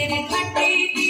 did it with me.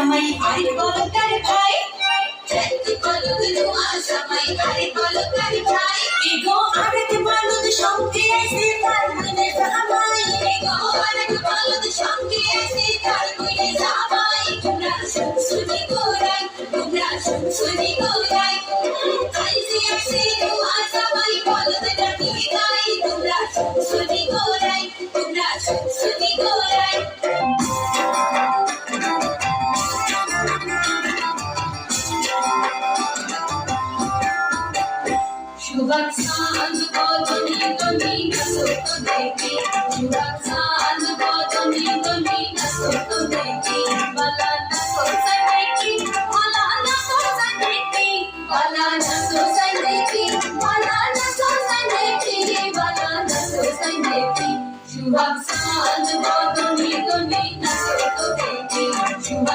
ஆசமை அறிப்பொழுக்கருக்காய் செத்து கொள்ளுது ஆசமை அறிப்பொழுக்கரு साँझ को तुनी तुनी नसो तो देखी पूरा साँझ को तुनी तुनी नसो तो देखी वाला नसो से देखी वाला नसो से देखी वाला नसो से देखी वाला नसो से देखी वाला नसो से देखी शुभ साँझ को तुनी तुनी नसो तो देखी शुभ